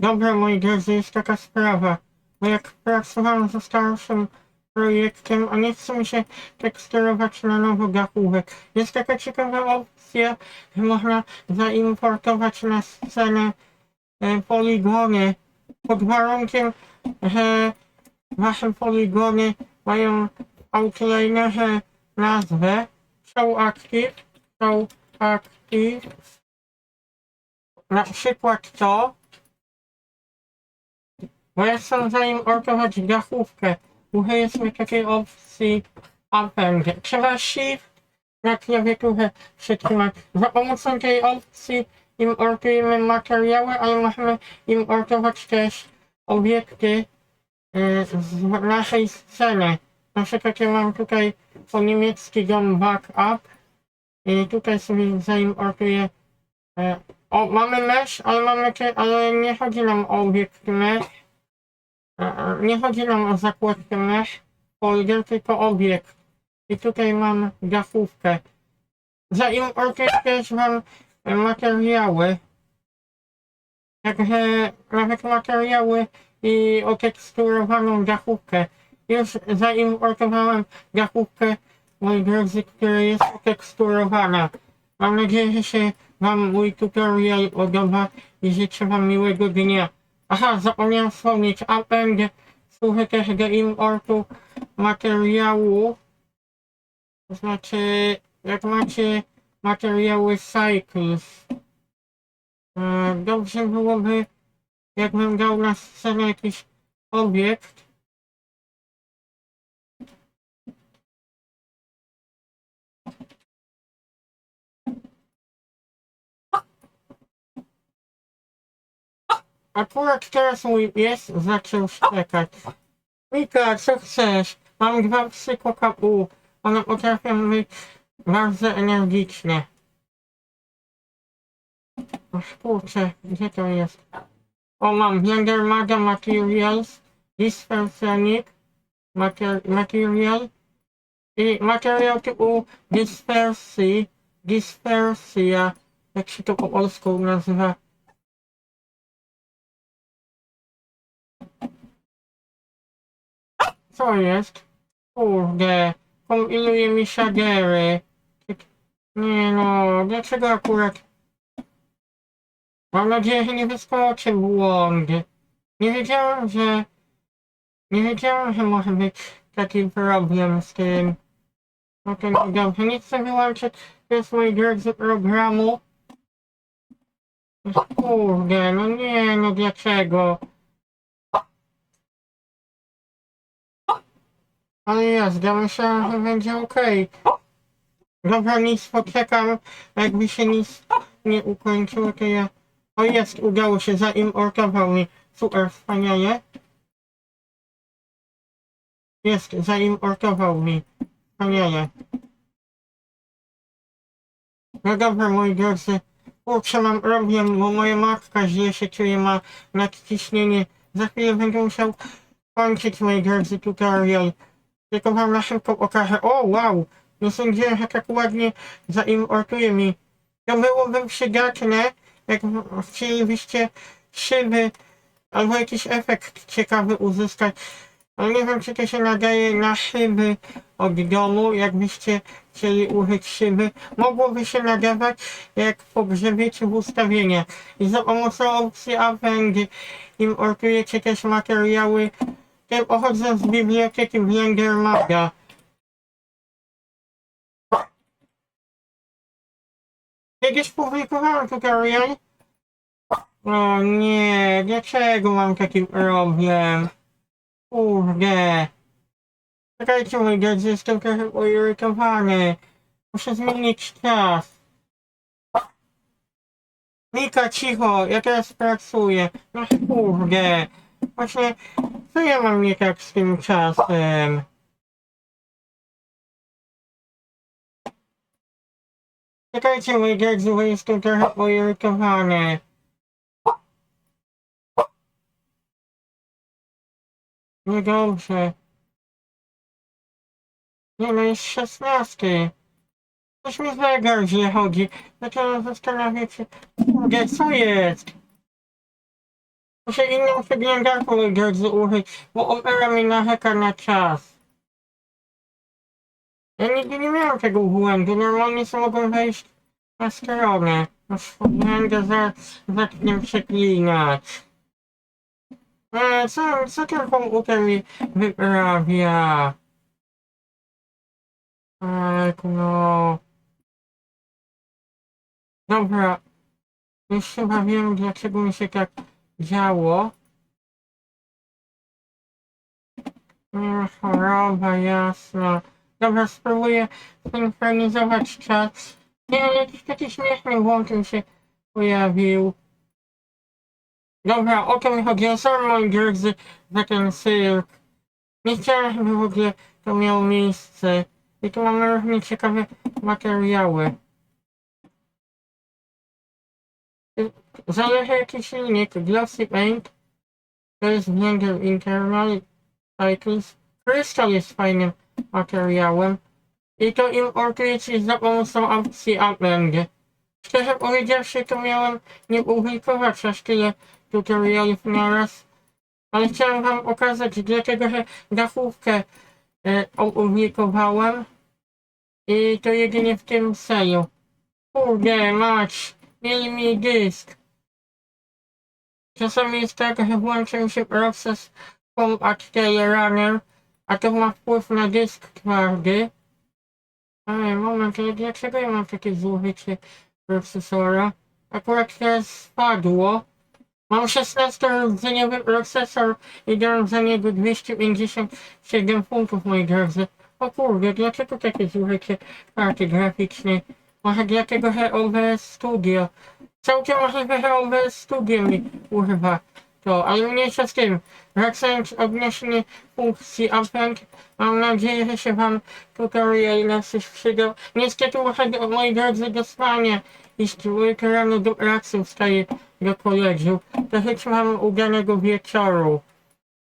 Dobra, moi drodzy, jest taka sprawa. Bo jak pracowałem ze starszym projektem, a nie chce mi się teksturować na nowo dachówek. Jest taka ciekawa opcja, że można zaimportować na scenę e, poligony pod warunkiem, że wasze poligony mają outlinerze nazwę show active, show active, na przykład to, bo ja chcę zaimportować dachówkę. Użyliśmy takiej opcji append. Trzeba shift na klawiaturę przytrzymać. Za pomocą tej opcji importujemy materiały, ale możemy importować też obiekty y, z naszej sceny. Na przykład ja mam tutaj po niemiecki dom backup i tutaj sobie zaimportuję e, o, mamy mesh, ale mamy ale nie chodzi nam o obiekt mesh. Nie chodzi nam o zakładkę mesh folder, tylko obiekt. I tutaj mam dachówkę. Zaimportuję też wam e, materiały. Także nawet materiały i oteksturowaną dachówkę. Już zaimportowałem dachówkę, moi drodzy, która jest oteksturowana. Mam nadzieję, że się Wam mój tutorial podoba i życzę Wam miłego dnia. Aha, zapomniałem wspomnieć, append służy też do importu materiału. To znaczy, jak macie materiały Cycles, e, dobrze byłoby, jakbym dał na scenę jakiś obiekt, Akurat teraz mój pies zaczął szczekać. Mika, co chcesz? Mam dwa psy kokapu. One potrafią być bardzo energiczne. Ach kurczę, gdzie to jest? O, mam Blender Maga Materials, Dispersonic mater Material i materiał typu dyspersji, dyspersja, jak się to po polsku nazywa. Co jest? Kurde, kombinuje mi shadery. Nie no, dlaczego akurat... Mam nadzieję, że nie wyskoczy błąd. Nie wiedziałem, że... Nie wiedziałem, że może być taki problem z tym. No to nie dobrze, nie chcę wyłączyć z mojej drodzy programu. Kurde, no nie, no dlaczego? Ale jazda, myślałem, że będzie okej. Dobra, nic, poczekam. Jakby się nic nie ukończyło, to ja... O jest, udało się, zaimportował mi. Super, wspaniale. Jest, zaimportował mi. Wspaniale. No dobra, moi drodzy. Kurczę, mam problem, bo moja matka źle się czuje, ma nadciśnienie. Za chwilę będę musiał kończyć, moi drodzy, tutorial. Tylko wam na szybko pokażę. O, wow! Nie sądziłem, że tak ładnie zaimportuje mi. To byłoby przydatne, jak chcielibyście szyby albo jakiś efekt ciekawy uzyskać. Ale nie wiem, czy to się nadaje na szyby od domu, jakbyście chcieli użyć szyby. Mogłoby się nadawać, jak pogrzebiecie w ustawieniach. I za pomocą opcji Append importujecie też materiały te pochodzą z biblioteki Blender Maga. Kiedyś publikowałem tutorial. O nie, dlaczego mam taki problem? Kurde. Czekajcie mój drodzy, jestem trochę poirytowany. Muszę zmienić czas. Mika, cicho, ja teraz pracuję. No kurde. Właśnie, co ja mam nie tak z tym czasem? Czekajcie, mój drodzy, bo jestem trochę poirytowany. Niedobrze. Nie no, jest szesnasty. Coś mi zegar źle chodzi. Zaczynam zastanawiać się, co jest? Muszę inną przeglądarkę, moi drodzy, użyć, bo opera mi narzeka na czas. Ja nigdy nie miałem tego błędu, normalnie sobie mogłem wejść na stronę. Już będę za, zacznie przeklinać. E, co, co ten komputer mi wyprawia? Tak, no. Dobra. Już chyba wiem, dlaczego mi się tak działo. Mm, Choroba, jasna. Dobra, spróbuję synchronizować czat. Nie, ale jakiś taki śmieszny włącz mi się pojawił. Dobra, o to mi chodziło. Sorry, moi drodzy, za ten cyrk. Nie chciałem, żeby w ogóle to miało miejsce. I tu mamy różne ciekawe materiały. Zależy silnik. Glossy Paint. To jest Blender Internal Cycles. Crystal jest fajnym materiałem. I to importuję ci za pomocą opcji Upend. Szczerze powiedziawszy, to miałem nie publikować aż tyle tutorialów naraz. Ale chciałem wam pokazać, dlaczego że dachówkę e, opublikowałem. I to jedynie w tym celu. Kurde, mać, mieli mi dysk. Czasami jest tak, że włączył się proces Compact Runner, a to ma wpływ na dysk twardy. Ale moment, ale dlaczego ja mam takie zużycie procesora? Akurat teraz spadło. Mam 16-rdzeniowy procesor i dam za niego 257 funtów, moi drodzy. O kurde, dlaczego takie zużycie karty graficznej? Może dlatego, że OBS Studio. Całkiem możliwe, że OBS Studio mi używa to, ale mniejsza z tym. Wracając odnośnie funkcji Append, mam nadzieję, że się wam tutorial na coś przydał. Niestety muszę, moi drodzy, do spania iść rano do pracy, wstaję do koledżu. To życzę wam udanego wieczoru.